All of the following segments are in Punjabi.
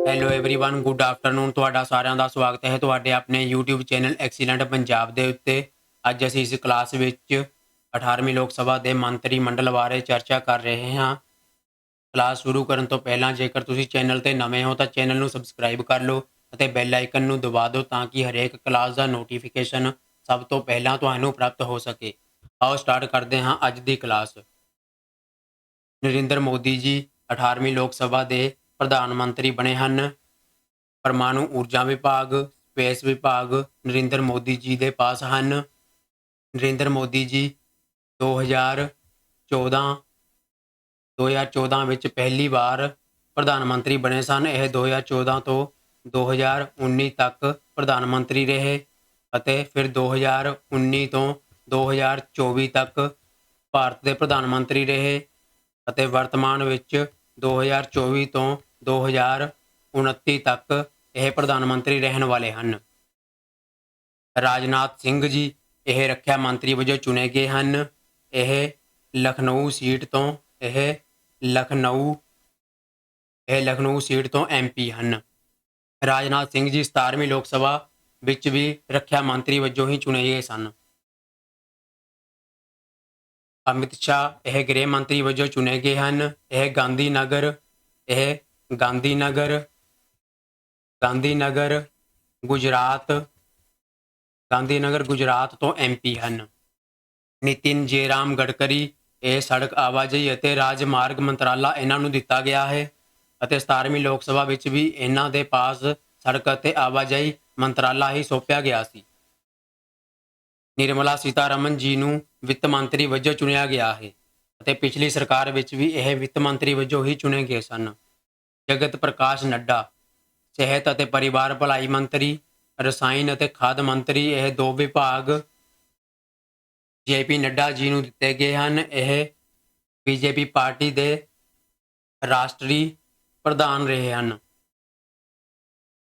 ਹੈਲੋ एवरीवन ਗੁੱਡ ਆਫਟਰਨੂਨ ਤੁਹਾਡਾ ਸਾਰਿਆਂ ਦਾ ਸਵਾਗਤ ਹੈ ਤੁਹਾਡੇ ਆਪਣੇ YouTube ਚੈਨਲ ਐਕਸੀਲੈਂਟ ਪੰਜਾਬ ਦੇ ਉੱਤੇ ਅੱਜ ਅਸੀਂ ਇਸ ਕਲਾਸ ਵਿੱਚ 18ਵੀਂ ਲੋਕ ਸਭਾ ਦੇ ਮੰਤਰੀ ਮੰਡਲ ਬਾਰੇ ਚਰਚਾ ਕਰ ਰਹੇ ਹਾਂ ਕਲਾਸ ਸ਼ੁਰੂ ਕਰਨ ਤੋਂ ਪਹਿਲਾਂ ਜੇਕਰ ਤੁਸੀਂ ਚੈਨਲ ਤੇ ਨਵੇਂ ਹੋ ਤਾਂ ਚੈਨਲ ਨੂੰ ਸਬਸਕ੍ਰਾਈਬ ਕਰ ਲਓ ਅਤੇ ਬੈਲ ਆਈਕਨ ਨੂੰ ਦਬਾ ਦਿਓ ਤਾਂ ਕਿ ਹਰੇਕ ਕਲਾਸ ਦਾ ਨੋਟੀਫਿਕੇਸ਼ਨ ਸਭ ਤੋਂ ਪਹਿਲਾਂ ਤੁਹਾਨੂੰ ਪ੍ਰਾਪਤ ਹੋ ਸਕੇ ਆਓ ਸਟਾਰਟ ਕਰਦੇ ਹਾਂ ਅੱਜ ਦੀ ਕਲਾਸ ਨਰਿੰਦਰ ਮੋਦੀ ਜੀ 18ਵੀਂ ਲੋਕ ਸਭਾ ਦੇ ਪ੍ਰਧਾਨ ਮੰਤਰੀ ਬਣੇ ਹਨ। ਪਰਮਾਣੂ ਊਰਜਾ ਵਿਭਾਗ, ਸਪੇਸ ਵਿਭਾਗ ਨਰਿੰਦਰ ਮੋਦੀ ਜੀ ਦੇ ਪਾਸ ਹਨ। ਨਰਿੰਦਰ ਮੋਦੀ ਜੀ 2014 2014 ਵਿੱਚ ਪਹਿਲੀ ਵਾਰ ਪ੍ਰਧਾਨ ਮੰਤਰੀ ਬਣੇ ਸਨ। ਇਹ 2014 ਤੋਂ 2019 ਤੱਕ ਪ੍ਰਧਾਨ ਮੰਤਰੀ ਰਹੇ ਅਤੇ ਫਿਰ 2019 ਤੋਂ 2024 ਤੱਕ ਭਾਰਤ ਦੇ ਪ੍ਰਧਾਨ ਮੰਤਰੀ ਰਹੇ ਅਤੇ ਵਰਤਮਾਨ ਵਿੱਚ 2024 ਤੋਂ 2029 ਤੱਕ ਇਹ ਪ੍ਰਧਾਨ ਮੰਤਰੀ ਰਹਿਣ ਵਾਲੇ ਹਨ। ਰਾਜਨਾਥ ਸਿੰਘ ਜੀ ਇਹ ਰੱਖਿਆ ਮੰਤਰੀ ਵਜੋਂ ਚੁਣੇ ਗਏ ਹਨ। ਇਹ ਲਖਨਊ ਸੀਟ ਤੋਂ ਇਹ ਲਖਨਊ ਇਹ ਲਖਨਊ ਸੀਟ ਤੋਂ ਐਮਪੀ ਹਨ। ਰਾਜਨਾਥ ਸਿੰਘ ਜੀ 17ਵੀਂ ਲੋਕ ਸਭਾ ਵਿੱਚ ਵੀ ਰੱਖਿਆ ਮੰਤਰੀ ਵਜੋਂ ਹੀ ਚੁਣੇ ਗਏ ਸਨ। ਅਮਿਤ ਸ਼ਾਹ ਇਹ ਗ੍ਰਹਿ ਮੰਤਰੀ ਵਜੋਂ ਚੁਣੇ ਗਏ ਹਨ। ਇਹ ਗਾਂਧੀ ਨਗਰ, ਇਹ ਗਾਂਧੀ ਨਗਰ ਗਾਂਧੀ ਨਗਰ ਗੁਜਰਾਤ ਗਾਂਧੀ ਨਗਰ ਗੁਜਰਾਤ ਤੋਂ ਐਮਪੀ ਹਨ। ਨਿਤਿਨ ਜੇਰਾਮ ਗਡਕਰੀ, ਇਹ ਸੜਕ ਆਵਾਜਾਈ ਅਤੇ ਰਾਜਮਾਰਗ ਮੰਤਰਾਲਾ ਇਹਨਾਂ ਨੂੰ ਦਿੱਤਾ ਗਿਆ ਹੈ ਅਤੇ 17ਵੀਂ ਲੋਕ ਸਭਾ ਵਿੱਚ ਵੀ ਇਹਨਾਂ ਦੇ ਪਾਸ ਸੜਕ ਅਤੇ ਆਵਾਜਾਈ ਮੰਤਰਾਲਾ ਹੀ ਸੌਂਪਿਆ ਗਿਆ ਸੀ। ਨਿਰਮਲਾ ਸੀਤਾਰਮਨ ਜੀ ਨੂੰ ਵਿੱਤ ਮੰਤਰੀ ਵਜੋਂ ਚੁਣਿਆ ਗਿਆ ਹੈ ਅਤੇ ਪਿਛਲੀ ਸਰਕਾਰ ਵਿੱਚ ਵੀ ਇਹ ਵਿੱਤ ਮੰਤਰੀ ਵਜੋਂ ਹੀ ਚੁਣੇ ਗਏ ਸਨ। ਜਗਤ ਪ੍ਰਕਾਸ਼ ਨੱਡਾ। ਸਿਹਤ ਅਤੇ ਪਰਿਵਾਰ ਭਲਾਈ ਮੰਤਰੀ, ਰਸਾਇਣ ਅਤੇ ਖਾਦ ਮੰਤਰੀ ਇਹ ਦੋ ਵਿਭਾਗ ਜੇਪੀ ਨੱਡਾ ਜੀ ਨੂੰ ਦਿੱਤੇ ਗਏ ਹਨ। ਇਹ ਬੀਜੇਪੀ ਪਾਰਟੀ ਦੇ ਰਾਸ਼ਟਰੀ ਪ੍ਰਧਾਨ ਰਹੇ ਹਨ।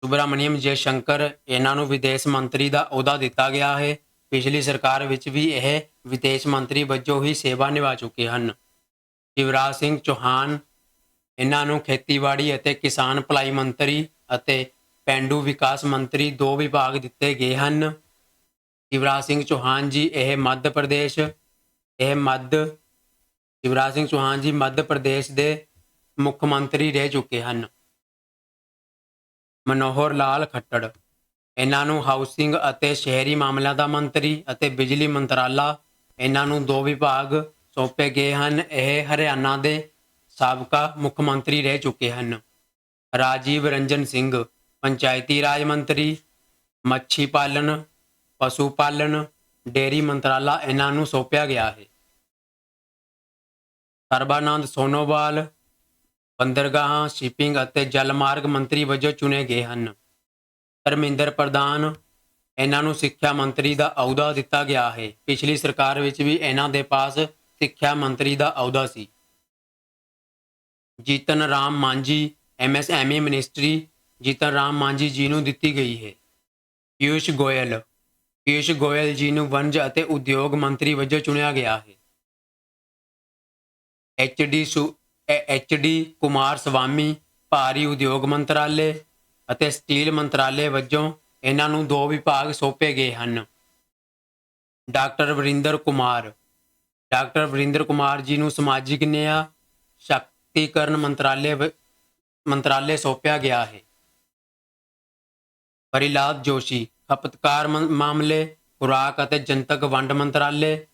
ਸੁਬਰਾਮਨੀਅਮ ਜੇ ਸ਼ੰਕਰ ਇਹਨਾਂ ਨੂੰ ਵਿਦੇਸ਼ ਮੰਤਰੀ ਦਾ ਅਹੁਦਾ ਦਿੱਤਾ ਗਿਆ ਹੈ। ਪਿਛਲੀ ਸਰਕਾਰ ਵਿੱਚ ਵੀ ਇਹ ਵਿਦੇਸ਼ ਮੰਤਰੀ ਵਜੋਂ ਹੀ ਸੇਵਾ ਨਿਭਾ ਚੁੱਕੇ ਹਨ। ਸ਼ਿਵਰਾਜ ਸਿੰਘ ਚੌਹਾਨ ਇਹਨਾਂ ਨੂੰ ਖੇਤੀਬਾੜੀ ਅਤੇ ਕਿਸਾਨ ਭਲਾਈ ਮੰਤਰੀ ਅਤੇ ਪੈਂਡੂ ਵਿਕਾਸ ਮੰਤਰੀ ਦੋ ਵਿਭਾਗ ਦਿੱਤੇ ਗਏ ਹਨ। ਸ਼ਿਵਰਾਜ ਸਿੰਘ ਚੌਹਾਨ ਜੀ, ਇਹ ਮੱਧ ਪ੍ਰਦੇਸ਼, ਇਹ ਮੱਧ, ਸ਼ਿਵਰਾਜ ਸਿੰਘ ਚੌਹਾਨ ਜੀ ਮੱਧ ਪ੍ਰਦੇਸ਼ ਦੇ ਮੁੱਖ ਮੰਤਰੀ ਰਹਿ ਚੁੱਕੇ ਹਨ। ਮਨੋਹਰ ਲਾਲ ਖੱਟੜ, ਇਹਨਾਂ ਨੂੰ ਹਾਊਸਿੰਗ ਅਤੇ ਸ਼ਹਿਰੀ ਮਾਮਲਿਆਂ ਦਾ ਮੰਤਰੀ ਅਤੇ ਬਿਜਲੀ ਮੰਤਰਾਲਾ, ਇਹਨਾਂ ਨੂੰ ਦੋ ਵਿਭਾਗ ਸੌਂਪੇ ਗਏ ਹਨ। ਇਹ ਹਰਿਆਣਾ ਦੇ ਸਾਬਕਾ ਮੁੱਖ ਮੰਤਰੀ ਰਹਿ ਚੁੱਕੇ ਹਨ। ਰਾਜੀਵ ਰੰਜਨ ਸਿੰਘ, ਪੰਚਾਇਤੀ ਰਾਜ ਮੰਤਰੀ, ਮੱਛੀ ਪਾਲਣ, ਪਸ਼ੂ ਪਾਲਣ ਡੇਰੀ ਮੰਤਰਾਲਾ ਇਹਨਾਂ ਨੂੰ ਸੌਂਪਿਆ ਗਿਆ ਹੈ। ਸਰਬਾਨੰਦ ਸੋਨੋਵਾਲ, ਬੰਦਰਗਾਹਾਂ, ਸ਼ਿਪਿੰਗ ਅਤੇ ਜਲ ਮਾਰਗ ਮੰਤਰੀ ਵਜੋਂ ਚੁਣੇ ਗਏ ਹਨ। ਧਰਮਿੰਦਰ ਪ੍ਰਧਾਨ, ਇਹਨਾਂ ਨੂੰ ਸਿੱਖਿਆ ਮੰਤਰੀ ਦਾ ਅਹੁਦਾ ਦਿੱਤਾ ਗਿਆ ਹੈ। ਪਿਛਲੀ ਸਰਕਾਰ ਵਿੱਚ ਵੀ ਇਹਨਾਂ ਦੇ ਪਾਸ ਸਿੱਖਿਆ ਮੰਤਰੀ ਦਾ ਅਹੁਦਾ ਸੀ। ਜੀਤਨ ਰਾਮ ਮਾਂਜੀ ਐਮਐਸਐਮਈ ਮਿਨਿਸਟਰੀ, ਜੀਤਨ ਰਾਮ ਮਾਂਜੀ ਜੀ ਨੂੰ ਦਿੱਤੀ ਗਈ ਹੈ। ਪਿਊਸ਼ ਗੋਇਲ ਪਿਊਸ਼ ਗੋਇਲ ਜੀ ਨੂੰ ਵਣਜ ਅਤੇ ਉਦਯੋਗ ਮੰਤਰੀ ਵਜੋਂ ਚੁਣਿਆ ਗਿਆ ਹੈ। ਐਚਡੀ ਐਚਡੀ ਕੁਮਾਰ ਸਵਾਮੀ, ਭਾਰੀ ਉਦਯੋਗ ਮੰਤਰਾਲੇ ਅਤੇ ਸਟੀਲ ਮੰਤਰਾਲੇ ਵਜੋਂ ਇਹਨਾਂ ਨੂੰ ਦੋ ਵਿਭਾਗ ਸੌਂਪੇ ਗਏ ਹਨ। ਡਾਕਟਰ ਵਰਿੰਦਰ ਕੁਮਾਰ, ਡਾਕਟਰ ਵਰਿੰਦਰ ਕੁਮਾਰ ਜੀ ਨੂੰ ਸਮਾਜਿਕ ਨਿਆਂ ਸ਼ਕਤੀਕਰਨ ਮੰਤਰਾਲੇ ਮੰਤਰਾਲੇ ਸੌਂਪਿਆ ਗਿਆ ਹੈ। ਪਰਿਲਾਦ ਜੋਸ਼ੀ, ਖਪਤਕਾਰ ਮਾਮਲੇ, ਖੁਰਾਕ ਅਤੇ ਜਨਤਕ ਵੰਡ ਮੰਤਰਾਲੇ,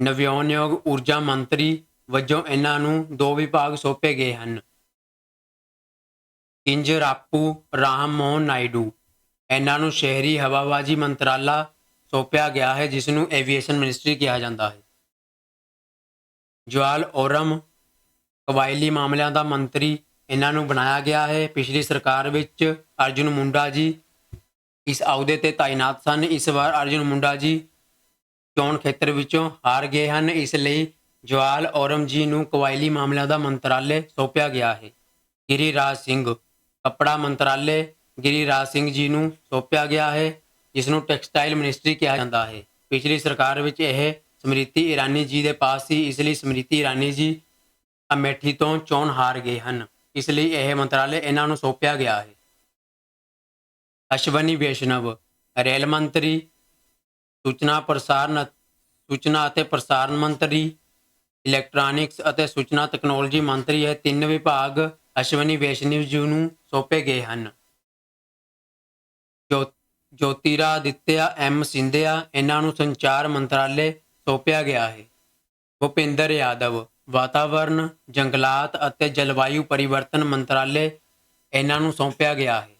ਨਵਿਆਉਣਯੋਗ ਊਰਜਾ ਮੰਤਰੀ ਵਜੋਂ ਇਹਨਾਂ ਨੂੰ ਦੋ ਵਿਭਾਗ ਸੌਂਪੇ ਗਏ ਹਨ। ਇੰਜ ਰਾਪੂ ਰਾਮ ਮੋਹਨ ਨਾਇਡੂ, ਇਹਨਾਂ ਨੂੰ ਸ਼ਹਿਰੀ ਹਵਾਬਾਜ਼ੀ ਮੰਤਰਾਲਾ ਸੌਂਪਿਆ ਗਿਆ ਹੈ, ਜਿਸ ਨੂੰ ਐਵੀਏਸ਼ਨ ਮਿਨਿਸਟਰੀ ਕਿਹਾ ਜਾਂਦਾ ਹੈ। ਜਵਾਲ ਔਰਮ ਕਬਾਇਲੀ ਮਾਮਲਿਆਂ ਦਾ ਮੰਤਰੀ ਇਹਨਾਂ ਨੂੰ ਬਣਾਇਆ ਗਿਆ ਹੈ। ਪਿਛਲੀ ਸਰਕਾਰ ਵਿੱਚ ਅਰਜੁਨ ਮੁੰਡਾ ਜੀ ਇਸ ਅਹੁਦੇ ਤੇ ਤਾਇਨਾਤ ਸਨ। ਇਸ ਵਾਰ ਅਰਜੁਨ ਮੁੰਡਾ ਜੀ ਚੋਣ ਖੇਤਰ ਵਿੱਚੋਂ ਹਾਰ ਗਏ ਹਨ। ਇਸ ਲਈ ਜਵਾਲ ਔਰਮ ਜੀ ਨੂੰ ਕਬਾਇਲੀ ਮਾਮਲਿਆਂ ਦਾ ਮੰਤਰਾਲੇ ਸੌਂਪਿਆ ਗਿਆ ਹੈ। ਗਿਰੀਰਾਜ ਸਿੰਘ ਕੱਪੜਾ ਮੰਤਰਾਲੇ ਗਿਰੀਰਾਜ ਸਿੰਘ ਜੀ ਨੂੰ ਸੌਂਪਿਆ ਗਿਆ ਹੈ, ਜਿਸ ਨੂੰ ਟੈਕਸਟਾਈਲ ਮਿਨਿਸਟਰੀ ਕਿਹਾ ਜਾਂਦਾ ਹੈ। ਪਿਛਲੀ ਸਰਕਾਰ ਵਿੱਚ ਇਹ ਸਮ੍ਰਿਤੀ ਇਰਾਨੀ ਜੀ ਦੇ ਪਾਸ ਸੀ। ਇਸ ਲਈ ਸਮ੍ਰਿਤੀ ਇਰਾਨੀ ਜੀ ਅਮੇਠੀ ਤੋਂ ਚੋਣ ਹਾਰ ਗਏ ਹਨ। ਇਸ ਲਈ ਇਹ ਮੰਤਰਾਲੇ ਇਹਨਾਂ ਨੂੰ ਸੌਂਪਿਆ ਗਿਆ ਹੈ। ਅਸ਼ਵਨੀ ਵੈਸ਼ਨਵ, ਰੇਲ ਮੰਤਰੀ, ਸੂਚਨਾ ਪ੍ਰਸਾਰਣ ਸੂਚਨਾ ਅਤੇ ਪ੍ਰਸਾਰਣ ਮੰਤਰੀ, ਇਲੈਕਟ੍ਰੋਨਿਕਸ ਅਤੇ ਸੂਚਨਾ ਤਕਨਾਲੋਜੀ ਮੰਤਰੀ ਇਹ ਤਿੰਨ ਵਿਭਾਗ ਅਸ਼ਵਨੀ ਵੈਸ਼ਨਵ ਜੀ ਨੂੰ ਸੌਂਪੇ ਗਏ ਹਨ। ਜੋ ਜੋਤੀਰਾਦਿੱਤਿਆ, ਐਮ ਸਿੰਧਿਆ ਇਹਨਾਂ ਨੂੰ ਸੰਚਾਰ ਮੰਤਰਾਲੇ ਸੌਂਪਿਆ ਗਿਆ ਹੈ। ਭੁਪਿੰਦਰ ਯਾਦਵ ਵਾਤਾਵਰਣ ਜੰਗਲਾਤ ਅਤੇ ਜਲਵਾਯੂ ਪਰਿਵਰਤਨ ਮੰਤਰਾਲੇ ਇਹਨਾਂ ਨੂੰ ਸੌਂਪਿਆ ਗਿਆ ਹੈ।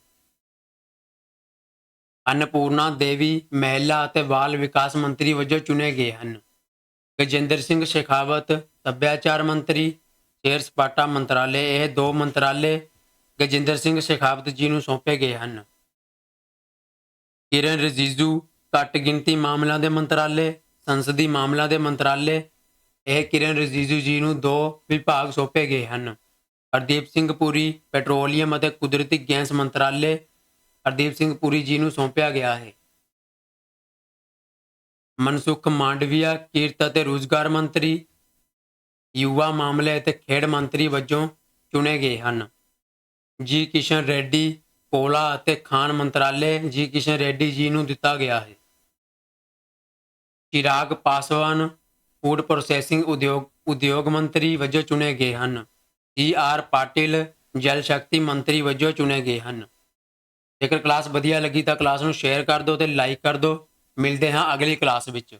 ਅਨਪੂਰਨਾ ਦੇਵੀ, ਮਹਿਲਾ ਅਤੇ ਬਾਲ ਵਿਕਾਸ ਮੰਤਰੀ ਵਜੋਂ ਚੁਣੇ ਗਏ ਹਨ। ਗਜੇਂਦਰ ਸਿੰਘ ਸ਼ੇਖਾਵਤ, ਸੱਭਿਆਚਾਰ ਮੰਤਰੀ, ਸੈਰ ਸਪਾਟਾ ਮੰਤਰਾਲੇ, ਇਹ ਦੋ ਮੰਤਰਾਲੇ ਗਜੇਂਦਰ ਸਿੰਘ ਸ਼ੇਖਾਵਤ ਜੀ ਨੂੰ ਸੌਂਪੇ ਗਏ ਹਨ। ਕਿਰਨ ਰਜੀਜੂ, ਘੱਟ ਗਿਣਤੀ ਮਾਮਲਿਆਂ ਦੇ ਮੰਤਰਾਲੇ, ਸੰਸਦੀ ਮਾਮਲਿਆਂ ਦੇ ਮੰਤਰਾਲੇ ਇਹ ਕਿਰਨ ਰਿਜੀਜੂ ਜੀ ਨੂੰ ਦੋ ਵਿਭਾਗ ਸੌਂਪੇ ਗਏ ਹਨ। ਹਰਦੀਪ ਸਿੰਘ ਪੁਰੀ ਪੈਟਰੋਲੀਅਮ ਅਤੇ ਕੁਦਰਤੀ ਗੈਸ ਮੰਤਰਾਲੇ ਹਰਦੀਪ ਸਿੰਘ ਪੁਰੀ ਜੀ ਨੂੰ ਸੌਂਪਿਆ ਗਿਆ ਹੈ। ਮਨਸੁਖ ਮਾਂਡਵੀਆ ਕਿਰਤ ਅਤੇ ਰੋਜ਼ਗਾਰ ਮੰਤਰੀ, ਯੁਵਾ ਮਾਮਲੇ ਅਤੇ ਖੇਡ ਮੰਤਰੀ ਵਜੋਂ ਚੁਣੇ ਗਏ ਹਨ। ਜੀ ਕਿਸ਼ਨ ਰੈਡੀ ਕੋਲਾ ਅਤੇ ਖਾਨ ਮੰਤਰਾਲੇ ਜੀ ਕਿਸ਼ਨ ਰੈਡੀ ਜੀ ਨੂੰ ਦਿੱਤਾ ਗਿਆ ਹੈ। ਚਿਰਾਗ ਪਾਸਵਾਨ ਫੂਡ ਪ੍ਰੋਸੈਸਿੰਗ ਉਦਯੋਗ ਉਦਯੋਗ ਮੰਤਰੀ ਵਜੋਂ ਚੁਣੇ ਗਏ ਹਨ। ਜੀ ਆਰ ਪਾਟਿਲ ਜਲ ਸ਼ਕਤੀ ਮੰਤਰੀ ਵਜੋਂ ਚੁਣੇ ਗਏ ਹਨ। ਜੇਕਰ ਕਲਾਸ ਵਧੀਆ ਲੱਗੀ ਤਾਂ ਕਲਾਸ ਨੂੰ ਸ਼ੇਅਰ ਕਰ ਦਿਓ ਤੇ ਲਾਈਕ ਕਰ ਦਿਓ। ਮਿਲਦੇ ਹਾਂ ਅਗਲੀ ਕਲਾਸ ਵਿੱਚ।